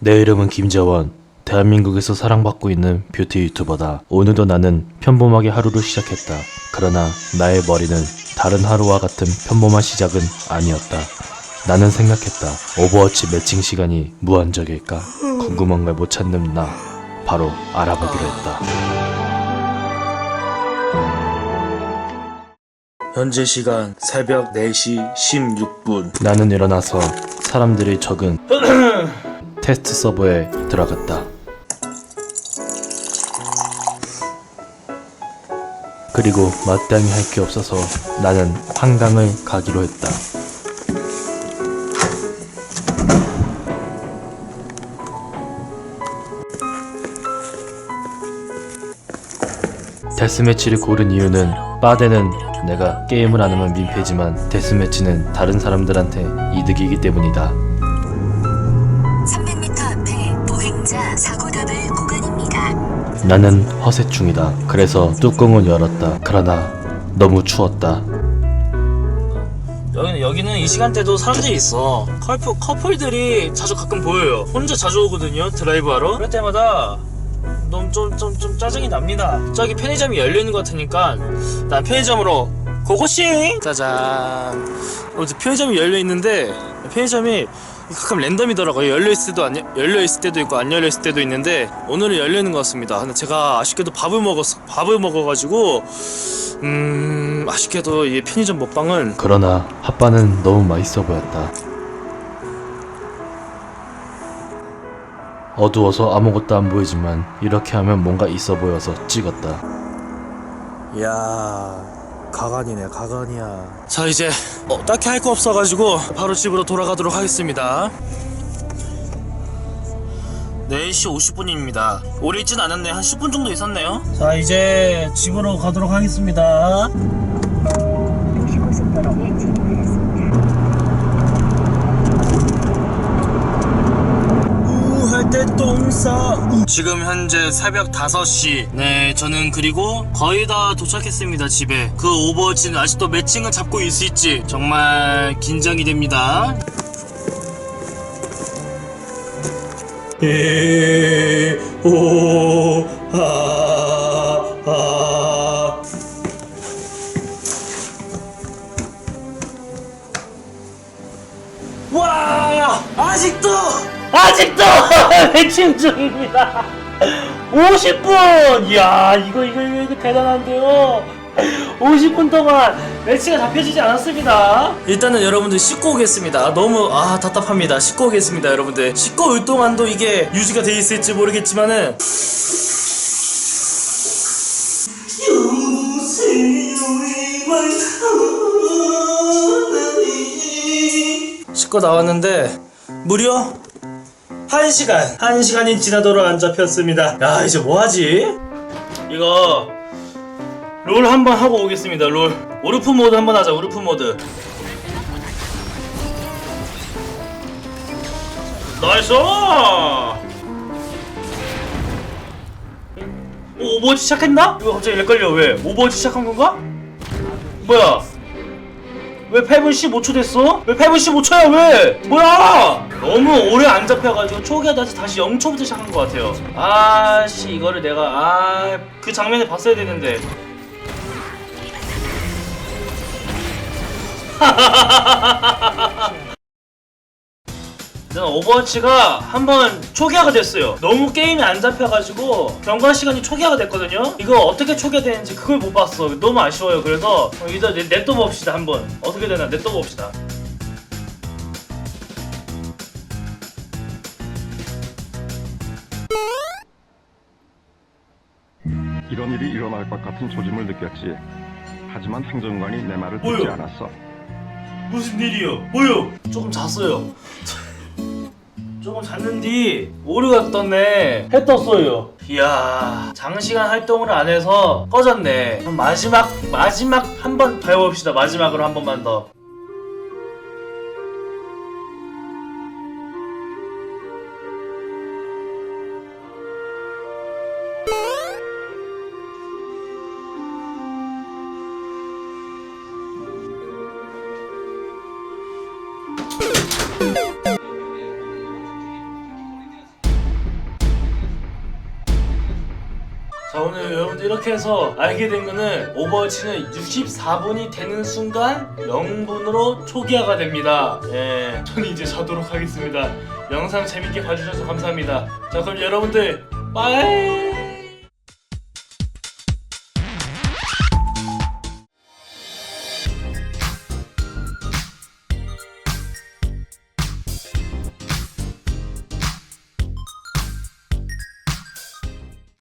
내 이름은 김재원. 대한민국에서 사랑받고 있는 뷰티 유튜버다. 오늘도 나는 평범하게 하루를 시작했다. 그러나 나의 머리는 다른 하루와 같은 평범한 시작은 아니었다. 나는 생각했다. 오버워치 매칭 시간이 무한적일까? 궁금한 걸 못 찾는 나. 바로 알아보기로 했다. 현재 시간 새벽 4시 16분. 나는 일어나서 사람들이 적은 테스트 서버에 들어갔다. 그리고 마땅히 할 게 없어서 나는 한강을 가기로 했다. 데스매치를 고른 이유는 빠데는 내가 게임을 안 하면 민폐지만 데스매치는 다른 사람들한테 이득이기 때문이다. 구간입니다. 나는 허세 중이다. 그래서 뚜껑을 열었다. 그러나 너무 추웠다. 여기는 여기는 이 시간대도 사람들이 있어. 커플 커플들이 자주 가끔 보여요. 혼자 자주 오거든요. 드라이브하러. 그럴 때마다 너무 좀 좀 좀 짜증이 납니다. 저기 편의점이 열려 있는 것 같으니까 난 편의점으로 고고싱. 짜잔. 어제 편의점이 열려 있는데 편의점이 가끔 랜덤이더라고요. 열려 있을 때도 안 열려 있을 때도 있고 안 열려 있을 때도 있는데 오늘은 열려 있는 것 같습니다. 근데 제가 아쉽게도 밥을 먹었어. 밥을 먹어가지고 음 아쉽게도 이 편의점 먹방은 그러나 핫바는 너무 맛있어 보였다. 어두워서 아무것도 안 보이지만 이렇게 하면 뭔가 있어 보여서 찍었다. 야 가관이네 가관이야. 자 이제 어, 딱히 할 거 없어가지고 바로 집으로 돌아가도록 하겠습니다. 4시 50분입니다. 오래 있진 않았네. 한 10분 정도 있었네요. 자 이제 집으로 가도록 하겠습니다 도시고속도로에 진입하였습니다. 우할 때 똥싸 지금 현재 새벽 5시 네 저는 그리고 거의 다 도착했습니다 집에. 그 오버워치는 아직도 매칭을 잡고 있을지. 정말 긴장이 됩니다. 에오하하. 와 아직도 아직도 매칭 중입니다. 50분! 이야 이거 이거 이거, 이거 대단한데요? 50분 동안 매치가 잡혀지지 않았습니다. 일단은 여러분들 씻고 오겠습니다. 너무 아 답답합니다. 씻고 오겠습니다 여러분들. 씻고 올 동안도 이게 유지가 돼 있을지 모르겠지만은. 씻고 나왔는데 무려 1시간 1시간이 지나도록 안 잡혔습니다 야 이제 뭐하지? 이거 롤 한번 하고 오겠습니다 롤 우르프 모드 한번 하자 우르프 모드 나이스 오, 오버워치 시작했나? 이거 갑자기 렉 걸려 왜? 오버워치 시작한 건가? 뭐야 왜 8분 15초 됐어? 왜 8분 15초야 왜? 뭐야? 너무 오래 안 잡혀가지고 초기화 다시 다시 0초부터 시작한 것 같아요. 아씨 이거를 내가 아 그 장면을 봤어야 되는데. 저는 오버워치가 한 번 초기화가 됐어요. 너무 게임이 안 잡혀가지고 경과 시간이 초기화가 됐거든요. 이거 어떻게 초기화되는지 그걸 못 봤어. 너무 아쉬워요. 그래서 이제 내- 냅둬 봅시다 한번. 어떻게 되나 냅둬 봅시다. 이런 일이 일어날 것 같은 조짐을 느꼈지. 하지만 행정관이 내 말을 듣지 뭐요? 않았어. 무슨 일이요? 뭐요? 조금 잤어요. 조금 잤는데 오류가 떴네. 해 떴어요. 이야 장시간 활동을 안 해서 꺼졌네. 그럼 마지막 마지막 한 번 더 해봅시다. 마지막으로 한 번만 더. 자 오늘 여러분들 이렇게 해서 알게 된 거는 오버워치는 64분이 되는 순간 0분으로 초기화가 됩니다. 예 저는 이제 자도록 하겠습니다. 영상 재밌게 봐주셔서 감사합니다. 자 그럼 여러분들 빠이